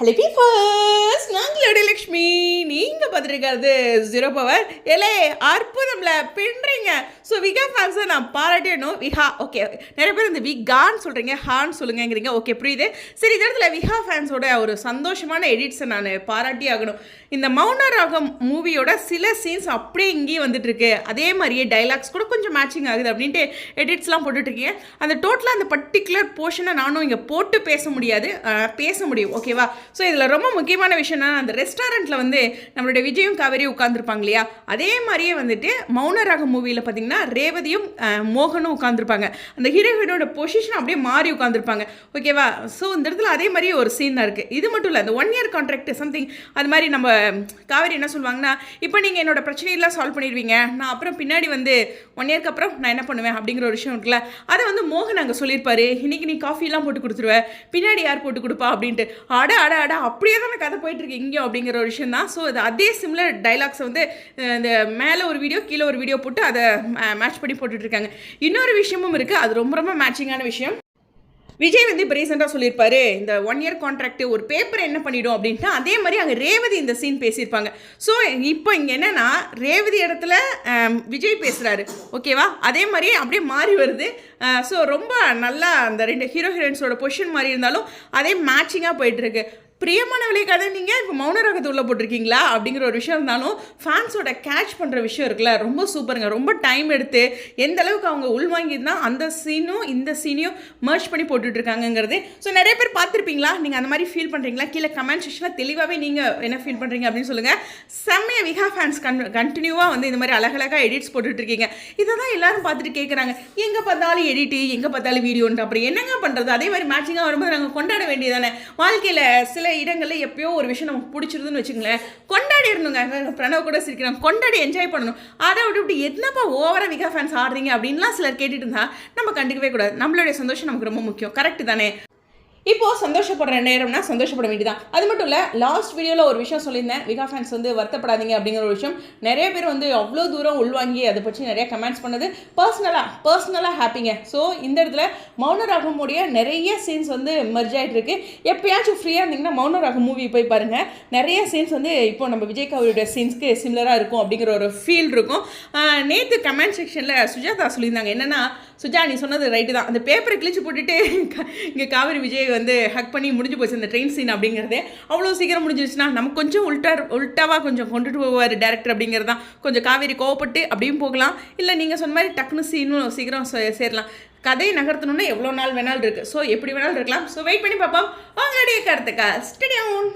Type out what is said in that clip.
Hello பீஃபர்ஸ் நாங்களோட லக்ஷ்மி? நீங்கள் பார்த்துருக்கிறது ஜீரோ பவர் எலே அற்புதம்ல பின்றீங்க ஸோ விகா ஃபேன்ஸை நான் பாராட்டிடணும். விஹா ஓகே நிறைய பேர் இந்த விகான்னு சொல்கிறீங்க ஹான்னு சொல்லுங்கங்கிறீங்க. ஓகே புரியுது. சரி இந்த இடத்துல விஹா ஃபேன்ஸோட ஒரு சந்தோஷமான எடிட்ஸை நான் பாராட்டி ஆகணும். இந்த மௌன ராகம் மூவியோட சில சீன்ஸ் அப்படியே இங்கேயும் வந்துட்டுருக்கு. அதே மாதிரியே டைலாக்ஸ் கூட கொஞ்சம் மேட்சிங் ஆகுது அப்படின்ட்டு எடிட்ஸ்லாம் போட்டுட்ருக்கீங்க அந்த டோட்டலாக அந்த பர்டிகுலர் போர்ஷனை நானும் இங்கே போட்டு பேச முடியாது. பேச முடியும். ஓகேவா ஸோ இதில் ரொம்ப முக்கியமான விஷயம்னா அந்த ரெஸ்டாரண்ட்டில் வந்து நம்மளுடைய விஜயும் காவேரியும் உட்காந்துருப்பாங்க இல்லையா? அதே மாதிரியே வந்துட்டு மௌனராக மூவியில் பார்த்தீங்கன்னா ரேவதியும் மோகனும் உட்காந்துருப்பாங்க அந்த ஹீரோயினோட பொசிஷன் அப்படியே மாறி உட்காந்துருப்பாங்க ஓகேவா ஸோ இந்த இடத்துல அதே மாதிரி ஒரு சீன் தான் இருக்குது இது மட்டும் இல்லை அந்த ஒன் இயர் கான்ட்ராக்ட் சம்திங் அது மாதிரி நம்ம காவேரி என்ன சொல்லுவாங்கன்னா இப்போ நீங்கள் என்னோட பிரச்சனையெல்லாம் சால்வ் பண்ணிடுவீங்க. நான் அப்புறம் பின்னாடி வந்து ஒன் இயர்க்கு அப்புறம் நான் என்ன பண்ணுவேன்? அப்படிங்கிற ஒரு விஷயம் இருக்குல்ல? அதை வந்து மோகன் அங்கே சொல்லியிருப்பாரு. இன்னைக்கு நீ காஃபிலாம் போட்டு கொடுத்துருவேன் பின்னாடி யார் போட்டு கொடுப்பா? அப்படின்ட்டு. அட அட அட அப்படியே தானே கதை போயிட்டு இருக்கு இங்கேயும் அப்படிங்கிற ஒரு விஷயம் தான் ஸோ அது அதே சிம்லர் டைலாக்ஸை வந்து இந்த மேலே ஒரு வீடியோ கீழே ஒரு வீடியோ போட்டு அதை மேட்ச் பண்ணி போட்டுட்ருக்காங்க இன்னொரு விஷயமும் இருக்குது அது ரொம்ப ரொம்ப மேட்சிங்கான விஷயம். விஜய் வந்து இப்போ ரீசெண்டாக சொல்லியிருப்பாரு இந்த ஒன் இயர் கான்ட்ராக்ட் ஒரு பேப்பரை என்ன பண்ணிடும் அப்படின்ட்டு. அதே மாதிரி அங்கே ரேவதி இந்த சீன் பேசியிருப்பாங்க. ஸோ இப்போ இங்கே என்னென்னா ரேவதி இடத்துல விஜய் பேசுகிறாரு ஓகேவா அதே மாதிரி அப்படியே மாறி வருது. ஸோ ரொம்ப நல்லா அந்த ரெண்டு ஹீரோ ஹீரோயின்ஸோட பொசிஷன் மாதிரி இருந்தாலும் அதே மேட்சிங்காக போயிட்டுருக்கு. பிரியமானவளே கதை நீங்கள் இப்போ மௌன ராகத்தை உள்ள போட்டிருக்கீங்களா? அப்படிங்கிற ஒரு விஷயம் இருந்தாலும் ஃபேன்ஸோட கேட்ச் பண்ணுற விஷயம் இருக்குல்ல ரொம்ப சூப்பருங்க ரொம்ப டைம் எடுத்து எந்த அளவுக்கு அவங்க உள்வாங்கியிருந்தா அந்த சீனும் இந்த சீனையும் மர்ச் பண்ணி போட்டுட்ருக்காங்கங்கிறது. ஸோ நிறைய பேர் பார்த்துருப்பீங்களா? நீங்கள் அந்த மாதிரி ஃபீல் பண்ணுறீங்களா கீழே கமெண்ட் செக்ஷனில் தெளிவாகவே நீங்கள் என்ன ஃபீல் பண்ணுறீங்க அப்படின்னு சொல்லுங்கள் செம்மைய விகா ஃபேன்ஸ் கன் கண்டினியூவாக வந்து இந்த மாதிரி அழகழகாக எடிட்ஸ் போட்டுட்ருக்கீங்க. இதை தான் எல்லோரும் பார்த்துட்டு கேட்குறாங்க எங்கே பார்த்தாலும் எடிட்டு எங்கே பார்த்தாலும் வீடியோன்ட்டு அப்புறம் என்னங்க பண்ணுறது அதே மாதிரி மேட்சிங்காக வரும்போது நாங்கள் கொண்டாட வேண்டியதானே வாழ்க்கையில் சில இடங்களில் எப்பயோ ஒரு விஷயம் நமக்கு பிடிச்சிருதுன்னு வச்சுங்களேன் கொண்டாடி இருந்துங்க பிரணவ் கூட சிரிக்கிறாங்க கொண்டாடி என்ஜாய் பண்ணணும். அதை விட்டு இப்படி என்னப்பா ஓவராக விகா ஃபேன்ஸ் ஆடுறீங்க அப்படின்லாம் சிலர் கேட்டுட்டு இருந்தால் நம்ம கண்டுக்கவே கூடாது. நம்மளுடைய சந்தோஷம் நமக்கு ரொம்ப முக்கியம். கரெக்ட் தானே? இப்போது சந்தோஷப்படுற நேரம்னா சந்தோஷப்பட வேண்டியதான் அது மட்டும் இல்லை லாஸ்ட் வீடியோவில் ஒரு விஷயம் சொல்லியிருந்தேன். விகா ஃபேன்ஸ் வந்து வருத்தப்படாதீங்க அப்படிங்கிற ஒரு விஷயம். நிறைய பேர் வந்து அவ்வளோ தூரம் உள்வாங்கி அதை பற்றி நிறைய கமெண்ட்ஸ் பண்ணது. பர்சனலாக பர்சனலாக ஹாப்பிங்க ஸோ இந்த இடத்துல மௌனராகமுடைய நிறைய சீன்ஸ் வந்து மெர்ஜ் ஆகிட்டுருக்கு எப்பயாச்சும் ஃப்ரீயாக இருந்தீங்கன்னா மௌனராக மூவி போய் பாருங்கள் நிறைய சீன்ஸ் வந்து இப்போ நம்ம விஜய் கவியோட சீன்ஸ்க்கு சிமிலராக இருக்கும் அப்படிங்கிற ஒரு ஃபீல் இருக்கும். நேற்று கமெண்ட் செக்ஷனில் சுஜாதா சொல்லியிருந்தாங்க. என்னென்னா சுஜா நீ சொன்னது ரைட்டு தான். அந்த பேப்பரை கிழிச்சு போட்டுட்டு இங்கே காவிரி விஜய் வந்து ஹக் பண்ணி முடிஞ்சு போச்சு அந்த ட்ரெயின் சீன் அப்படிங்கிறதே. அவ்வளோ சீக்கிரம் முடிஞ்சிருச்சுன்னா நமக்கு கொஞ்சம் உல்டா உல்ட்டாவாக கொஞ்சம் கொண்டுட்டு போவார் டேரக்டர் அப்படிங்கிறது தான் கொஞ்சம் காவேரி கோவப்பட்டு அப்படியும் போகலாம். இல்லை நீங்கள் சொன்ன மாதிரி டக்குனு சீனும் சீக்கிரம் சே- சேரலாம். கதையை நகர்த்தணும்னா எவ்வளோ நாள் வேணாலும் இருக்குது ஸோ எப்படி வேணாலும் இருக்கலாம். ஸோ வெயிட் பண்ணி பார்ப்போம். உங்களுடைய கருத்துக்கா ஸ்டடியோன்